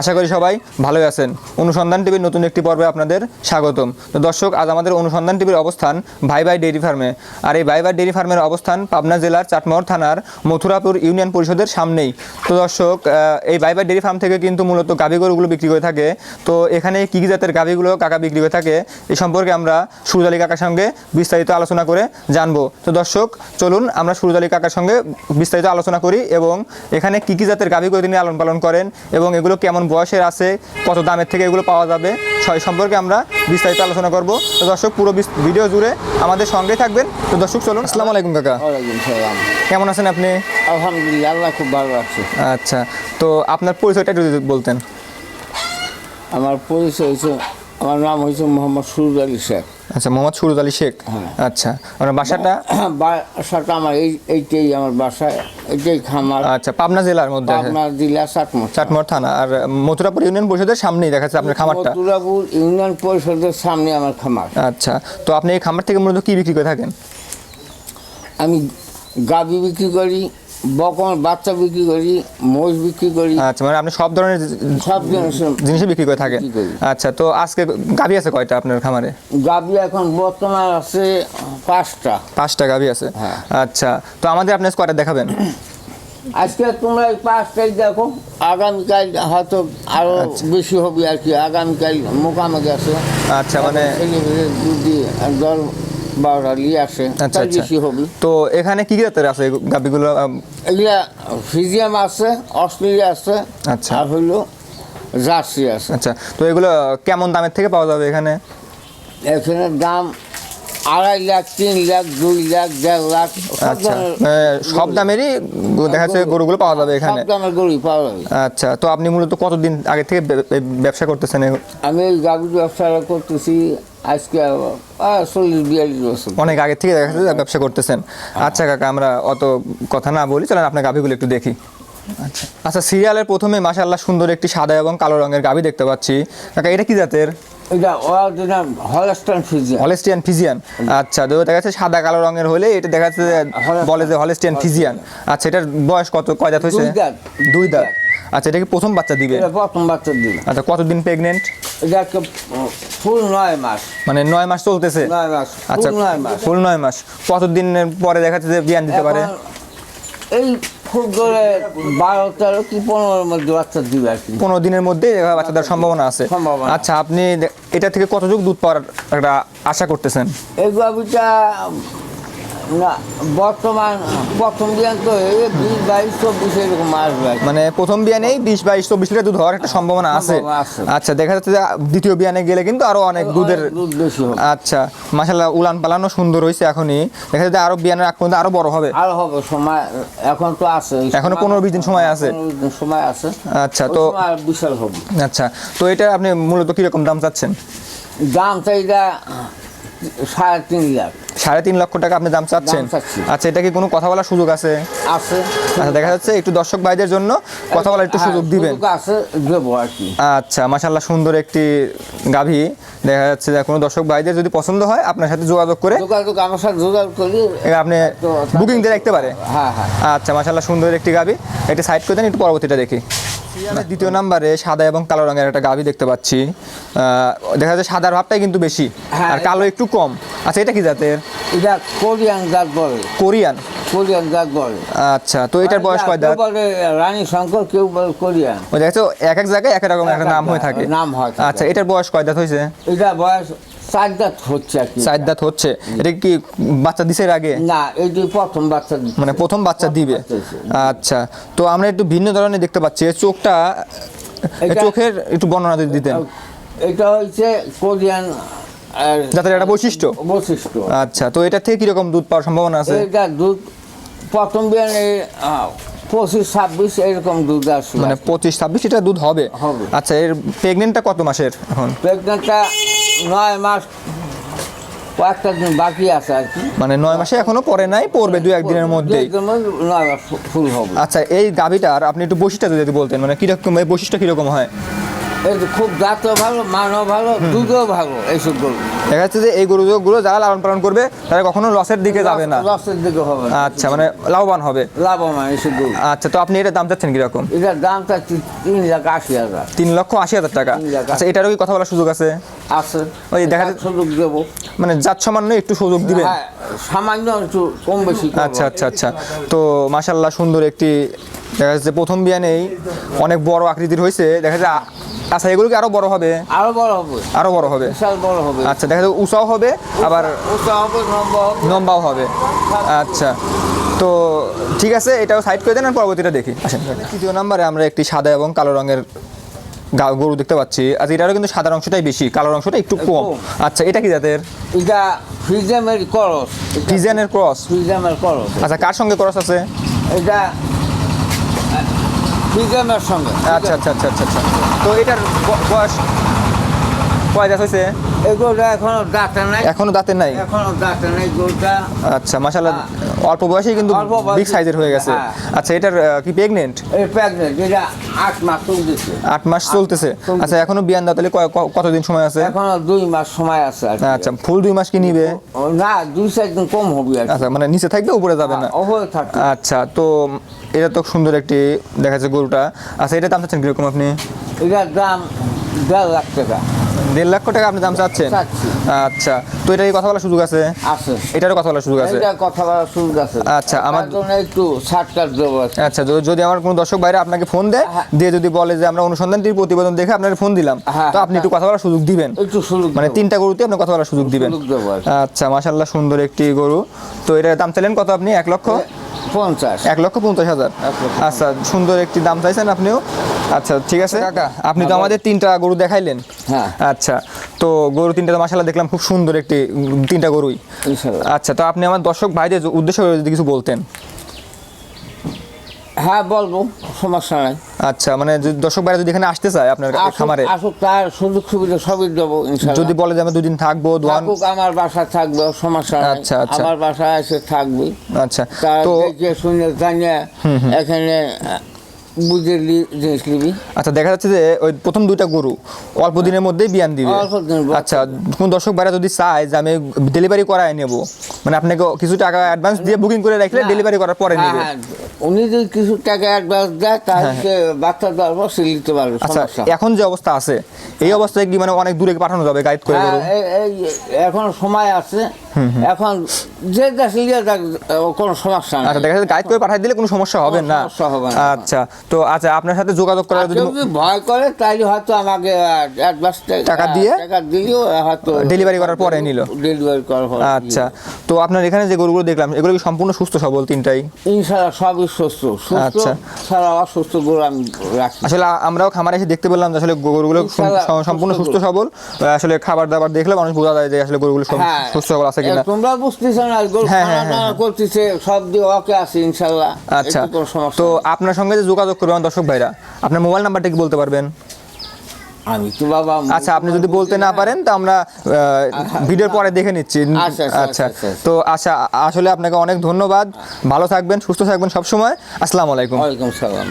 আশা করি সবাই ভালোই আছেন। অনুসন্ধান টিভির নতুন একটি পর্বে আপনাদের স্বাগতম। তো দর্শক, আজ আমাদের অনুসন্ধান টিভির অবস্থান ভাই ভাই ডেইরি ফার্মে। আর এই ভাই ভাই ডেইরি ফার্মের অবস্থান পাবনা জেলার চাটমোহর থানার মথুরাপুর ইউনিয়ন পরিষদের সামনেই। তো দর্শক এই ভাই ভাই ডেইরি ফার্ম থেকে কিন্তু মূলত গাভী গরুগুলো বিক্রি করে থাকে। তো এখানে কী কী জাতের গাভীগুলো কাকা বিক্রি করে থাকে এই সম্পর্কে আমরা সুরজ আলী কাকার সঙ্গে বিস্তারিত আলোচনা করে জানব। তো দর্শক, চলুন আমরা সুরজ আলী কাকার সঙ্গে বিস্তারিত আলোচনা করি এবং এখানে কী কী জাতের গাভী গরু তিনি লালন পালন করেন এবং এগুলো কেমন বয়সের আছে কত দামের থেকে এগুলো পাওয়া যাবে সেই সম্পর্কে আমরা বিস্তারিত আলোচনা করব। তো দর্শক পুরো ভিডিও জুড়ে আমাদের সঙ্গে থাকবেন। তো দর্শক চলুন। আসসালামু আলাইকুম কাকা। কেমন আছেন আপনি? আলহামদুলিল্লাহ আল্লাহ খুব ভালো আছে। আচ্ছা তো আপনার পরিচয়টা একটু যদি বলতেন। আমার পরিচয় হয়েছে আমার নাম হয়েছে মোহাম্মদ সুরুজ আলী শেখ। আচ্ছা মোহাম্মদ সুরজ আলী শেখ? হ্যাঁ। আচ্ছা আপনার বাসাটা? বাসাটা আমার এই এইটাই আমার বাসা এইটাই খামার আচ্ছা পাবনা জেলার মধ্যে। পাবনা জেলা চাটমোর চাটমোহর থানা। আর মথুরাপুর ইউনিয়ন পরিষদের সামনেই দেখা যাচ্ছে আপনার খামারটা? মথুরাপুর ইউনিয়ন পরিষদের সামনে আমার খামার। আচ্ছা তো আপনি এই খামার থেকে মূলত কি বিক্রি করে থাকেন? আমি গাবি বিক্রি করি বকন বাচ্চা বিক্রি করি মোষ বিক্রি করি। আচ্ছা মানে আপনি সব ধরনের সব জিনিস বিক্রি করে থাকেন। আচ্ছা তো আজকে গাভি আছে কয়টা আপনার খামারে? গাবি এখন বর্তমান আছে পাঁচটা। পাঁচটা গাভি আছে? হ্যাঁ। আচ্ছা তো আমাদের আপনি কয়টা দেখাবেন। আজকে তোমরা এই পাঁচটাই দেখো। আগামীকাল হয়তো আরও বেশি হবে আর কি। আগামীকাল মোকামুখি আছে আচ্ছা মানে দল নিয়ে আসে আচ্ছা আচ্ছা। বেশি হবে। তো এখানে কি কি জাতের আছে এই গাভিগুলো? এগুলা ফিজিয়াম আছে অস্ট্রেলিয়া আছে আচ্ছা। আর হইল জার্সি আছে। আচ্ছা তো এগুলো কেমন দামের থেকে পাওয়া যাবে এখানে? এখানে দাম আড়াই লাখ তিন লাখ দুই লাখ দেড় লাখ আচ্ছা। সব দামেরই দেখা যাচ্ছে গরুগুলো পাওয়া যাবে এখানে। সব দামের গরু পাওয়া যাবে। আচ্ছা তো আপনি মূলত কতদিন আগে থেকে ব্যবসা করতেছেন আমি গাভীর ব্যবসাটা করতেছি আজকে চল্লিশ বিয়াল্লিশ বছর। অনেক আগে থেকে দেখা যাচ্ছে ব্যবসা করতেছেন। আচ্ছা কাকা আমরা অত কথা না বলি চলেন আপনার গাভিগুলো একটু দেখি। আচ্ছা। আচ্ছা সিরিয়ালের প্রথমে মাশাআল্লাহ সুন্দর একটি সাদা এবং কালো রঙের গাভি দেখতে পাচ্ছি। কাকা এটা কি জাতের? এটা original Holstein Friesian Holstein Friesian. আচ্ছা তো দেখা যাচ্ছে সাদা কালো রঙের হলে এটা দেখা যাচ্ছে বলে যে হলেস্টিয়ান ফিজিয়ান। আচ্ছা এটার বয়স কত কয় দাঁত হয়েছে? দুই দাঁত। আচ্ছা এটা কি প্রথম বাচ্চা দিবে? প্রথম বাচ্চা দিল আচ্ছা কতদিন প্রেগনেন্ট এটা ফুল নয় মাস। মানে নয় মাস চলতেছে? নয় মাস আচ্ছা ফুল নয় মাস। ফুল নয় মাস। কতদিনের পরে দেখা যাচ্ছে যে বিয়ান দিতে পারে? এই খুব করে বারো তেরো কি পনেরোর মধ্যে বাচ্চা দিবে আর কি। পনেরো দিনের মধ্যে বাচ্চা দেওয়ার সম্ভাবনা আছে। সম্ভাবনা। আচ্ছা আপনি এটা থেকে কতটুকু দুধ পাওয়ার একটা আশা করতেছেন? এই গাভিটা বর্তমান প্রথম তো বিশ বাইশ চব্বিশ এরকম আসবে মানে প্রথম বিয়ানেই বিশ বাইশ চব্বিশ লিটার দুধ হওয়ার একটা সম্ভাবনা আছে। আচ্ছা দেখা যাচ্ছে যে দ্বিতীয় বিয়ানে গেলে কিন্তু আরও অনেক দুধের বেশি আচ্ছা মাসাল্লাহ উলান পালানো সুন্দর হয়েছে এখনই। দেখা যাচ্ছে আরও বিয়ানের আগ পর্যন্ত আরও বড় হবে। আর হবে সময় এখন তো আছে। এখনও সময়- 15-20 দিন সময় আছে। সময় আছে। আচ্ছা, তো- বিশাল হবে। আচ্ছা তো এটা আপনি মূলত কীরকম দাম চাচ্ছেন? দাম চাইদা সাড়ে তিন লাখ। সাড়ে তিন লক্ষ টাকা আপনি দাম চাচ্ছেন? আচ্ছা এটা কি কোনো কথা বলার সুযোগ আছে? আছে। আচ্ছা দেখা যাচ্ছে একটু দর্শক ভাইদের জন্য কথা বলার একটু হ্যাঁ, সুযোগ দিবেন। আছে আচ্ছা মাশাল্লাহ সুন্দর একটি গাভী। দেখা যাচ্ছে যে কোনো দর্শক ভাইদের যদি পছন্দ হয় আপনার সাথে যোগাযোগ করে যোগাযোগ আমার সাথে যোগাযোগ করি। আপনি বুকিং দিয়ে রাখতে পারে হ্যাঁ হ্যাঁ। আচ্ছা মাশাল্লাহ সুন্দর একটি গাভী। একটি সাইড করে দেন একটু পরবর্তীটা দেখি। দ্বিতীয় নাম্বারে সাদা এবং কালো রঙের একটা গাভী দেখতে পাচ্ছি। আহ, দেখা যাচ্ছে সাদার ভাবটাই কিন্তু বেশি হ্যাঁ, আর কালো একটু কম। আচ্ছা এটা কি জাতের? এটা কোরিয়ান জাত বলে। কোরিয়ান। কোরিয়ান জাত বলে আচ্ছা তো এটার বয়স কয় দাঁত? বলে রানী শঙ্কর কেউ বলে কোরিয়ান। দেখা এক এক জায়গায় এক রকম একটা এক এক নাম হয়ে থাকে। নাম হয় আচ্ছা এটার বয়স কয় দাঁত হয়েছে? এটা বয়স চার দাঁত হচ্ছে আর কি। চার দাঁত হচ্ছে। এটা কি বাচ্চা দিছে আগে? না এটি প্রথম বাচ্চা মানে প্রথম বাচ্চা দিবে। আচ্ছা তো আমরা একটু ভিন্ন ধরনের দেখতে পাচ্ছি। চোখটা চোখের একটু বর্ণনা দিতেন। এটা হচ্ছে কোরিয়ান একটা বৈশিষ্ট্য। বৈশিষ্ট্য। আচ্ছা তো এটা থেকে কীরকম দুধ পাওয়ার সম্ভাবনা আছে? এটা দুধ প্রথম বিয়ানে পঁচিশ ছাব্বিশ এরকম দুধ আসবে মানে পঁচিশ ছাব্বিশ লিটার দুধ হবে? হবে। আচ্ছা এর প্রেগনেন্টটা কত মাসের এখন? প্রেগনেন্টটা নয় মাস কয়েকটা দিন বাকি আছে আর কি। মানে নয় মাসে এখনও পরে নাই পড়বে দু একদিনের মধ্যে ফুল হবে। আচ্ছা এই গাভিটার আপনি একটু বৈশিষ্ট্য যদি বলতেন মানে কীরকম এই বৈশিষ্ট্য কীরকম হয়? খুব দাঁতও ভালো মানও ভালো দুধও ভালো এইসব গরু। দেখা যাচ্ছে যে এই গরুগুলো যারা লালন পালন করবে তারা কখনো লসের দিকে যাবে না। লসের দিকে হবে আচ্ছা মানে লাভবান হবে। লাভবান এইসব গরু। আচ্ছা তো আপনি এটা দাম চাচ্ছেন কীরকম? এটার দামটা তি- তিন লাখ আশি হাজার। তিন লক্ষ আশি হাজার টাকা। আচ্ছা এটারও কি কথা বলার সুযোগ আছে? আছে। ওই দেখা তার সুযোগ দেবো। মানে জাত সামান্য একটু সুযোগ দিবেন। হ্যাঁ সামান্য একটু কম বেশি আচ্ছা আচ্ছা আচ্ছা। তো মাশাল্লাহ সুন্দর একটি দেখা যাচ্ছে প্রথম বিয়ানেই অনেক বড় আকৃতির হয়েছে। দেখা যায় আচ্ছা এগুলো কি আরও বড় হবে? আরও বড় হবে। আরও বড় হবে? বিশাল বড় হবে। আচ্ছা দেখা যাচ্ছে উঁচাও হবে আবার উঁচা হবে লম্বা হবে। লম্বাও হবে। আচ্ছা তো ঠিক আছে এটাও সাইড করে দেন আর পরবর্তীটা দেখি। তৃতীয় নম্বরে আমরা একটি সাদা এবং কালো রঙের গরু দেখতে পাচ্ছি। আচ্ছা এটারও কিন্তু সাদা অংশটাই বেশি কালো অংশটা একটু কম। আচ্ছা এটা কি জাতের? এটা ফ্রিজামের ক্রস। ডিজাইনের ক্রস। ফ্রিজামের ক্রস। আচ্ছা কার সঙ্গে ক্রস আছে? এটা ফ্রিজামের সঙ্গে। আচ্ছা আচ্ছা আচ্ছা আচ্ছা আচ্ছা। তো এটার বয়স কয় দাঁত হয়েছে? এগুলো এখনও দাঁতে নাই। এখনও দাঁতের নাই? এখনও দাঁতে নাই গরুটা আচ্ছা মাশাল্লাহ অল্প বয়সেই কিন্তু বয়সে- বিগ সাইজের হয়ে গেছে। হ্যাঁ। আচ্ছা এটার কি প্রেগনেন্ট প্রেগনেন্ট এটা আট মাস চলতেছে। আট মাস চলতেছে। আচ্ছা এখনও বিয়ান দাও তাহলে কতদিন সময় আছে? এখনও দুই মাস সময় আছে আচ্ছা ফুল দুই মাস কি নিবে? না দুই চার দিন কম হবে আচ্ছা মানে নিচে থাকবে উপরে যাবে না? অবয় থাকে আচ্ছা তো এটা তো সুন্দর একটি দেখা যাচ্ছে গরুটা। আচ্ছা এটা দাম চাচ্ছেন কীরকম আপনি? এটার দাম দেড় লাখ টাকা। দেড় লক্ষ টাকা আপনি দাম চাচ্ছেন? আচ্ছা তো এটা কথা বলার সুযোগ আছে? আছে। এটারও কথা বলার সুযোগ আছে? কথা বলার সুযোগ আছে। আচ্ছা, আমার- জন্য একটু দেবো আচ্ছা যদি- আমার কোনো দর্শক বাইরে আপনাকে ফোন দেয় হ্যাঁ। দিয়ে যদি বলে যে আমরা অনুসন্ধানটির প্রতিবেদন দেখে আপনার ফোন দিলাম হ্যাঁ, তো আপনি হ্যাঁ। একটু কথা বলার সুযোগ দিবেন। একটু সুযোগ মানে তিনটা গরুতে আপনি কথা বলার সুযোগ দিবেন। আচ্ছা মাশাল্লাহ সুন্দর একটি গরু। তো এটার দাম চাইলেন কত আপনি? এক লক্ষ? পঞ্চাশ। এক লক্ষ পঞ্চাশ হাজার। আচ্ছা সুন্দর একটি দাম চাইছেন আপনিও? আচ্ছা ঠিক আছে। কাকা আপনি তো আমাদের তিনটা গরু দেখাইলেন। হ্যাঁ। আচ্ছা তো গরু তিনটা তো মাসাল্লাহ দেখলাম খুব সুন্দর একটি তিনটা গরুই। আচ্ছা তো আপনি আমার দর্শক ভাইদের উদ্দেশ্য যদি কিছু বলতেন। হ্যাঁ বলব সমস্যা নাই। আচ্ছা মানে যদি দর্শক বাইরে যদি এখানে আসতে চায় আপনার খামারে আসুক তার সুযোগ সুবিধা সবই দেবো যদি বলে যে আমি দুদিন থাকব থাকুক আমার বাসা থাকবে সমস্যা আচ্ছা, আচ্ছা। আমার বাসা এসে থাকবে। আচ্ছা তো যে শুনে জানিয়ে এখানে বুঝে জিনিস নিবি। আচ্ছা দেখা যাচ্ছে যে ওই প্রথম দুইটা গরু অল্প দিনের মধ্যেই বিয়ান দিবে। আচ্ছা কোন দর্শক ভাইরা যদি চায় যে আমি ডেলিভারি করায় নেব মানে আপনাকে কিছু টাকা অ্যাডভান্স দিয়ে বুকিং করে রাখলে ডেলিভারি করার পরে হ্যাঁ, নেবে। হ্যাঁ, উনি যদি কিছু টাকা অ্যাডভান্স দেয় তাহলে বাচ্চা দেওয়ার পর সে নিতে পারবে আচ্ছা এখন যে অবস্থা আছে এই অবস্থায় কি মানে অনেক দূরে পাঠানো যাবে গাইড করে হ্যাঁ এখন সময় আছে। এখন যে দেশ কোনো সমস্যা আচ্ছা দেখা যাচ্ছে গাইড করে পাঠিয়ে দিলে কোনো সমস্যা হবে না। সমস্যা হবে না। আচ্ছা তো আচ্ছা আপনার সাথে যোগাযোগ করার আর যদি ভয় করে তাহলে হয়তো আমাকে অ্যাডভান্স টাকা দিয়ে? টাকা দিলেও হয়তো ডেলিভারি করার পরে নিল। ডেলিভারি করার পরে আচ্ছা তো আপনার এখানে যে গরুগুলো দেখলাম এগুলো কি সম্পূর্ণ সুস্থ সবল তিনটাই? ইনশাল্লাহ সবই সুস্থ। সুস্থ আচ্ছা। ছাড়া অসুস্থ গরু আমি রাখি। আসলে আমরাও খামারে এসে দেখতে পেলাম যে আসলে গরুগুলো সম- ইনশাআল্লাহ সম- সম্পূর্ণ সুস্থ সুস্থ সবল। আসলে খাবার দাবার দেখলে মানুষ বোঝা যায় যে আসলে গরুগুলো হ্যাঁ। সুস্থ সবল আছে কিনা। তোমরা বুঝতেছো না গরু হ্যাঁ, হ্যাঁ। করতেছে সব দিয়ে ওকে আছে ইনশাআল্লাহ। আচ্ছা তো আপনার সঙ্গে যে যোগাযোগ করবে আমার দর্শক ভাইরা। আপনার মোবাইল নাম্বারটা কি বলতে পারবেন? আমি তো বাবা আচ্ছা আপনি যদি বলতে না পারেন তো আমরা ভিডিওর পরে দেখে নিচ্ছি। আচ্ছা, আচ্ছা, আচ্ছা আচ্ছা, আচ্ছা। তো আচ্ছা আসলে আপনাকে অনেক ধন্যবাদ। ভালো থাকবেন সুস্থ থাকবেন সবসময়। আসসালামু আলাইকুম। ওয়ালাইকুম সালাম।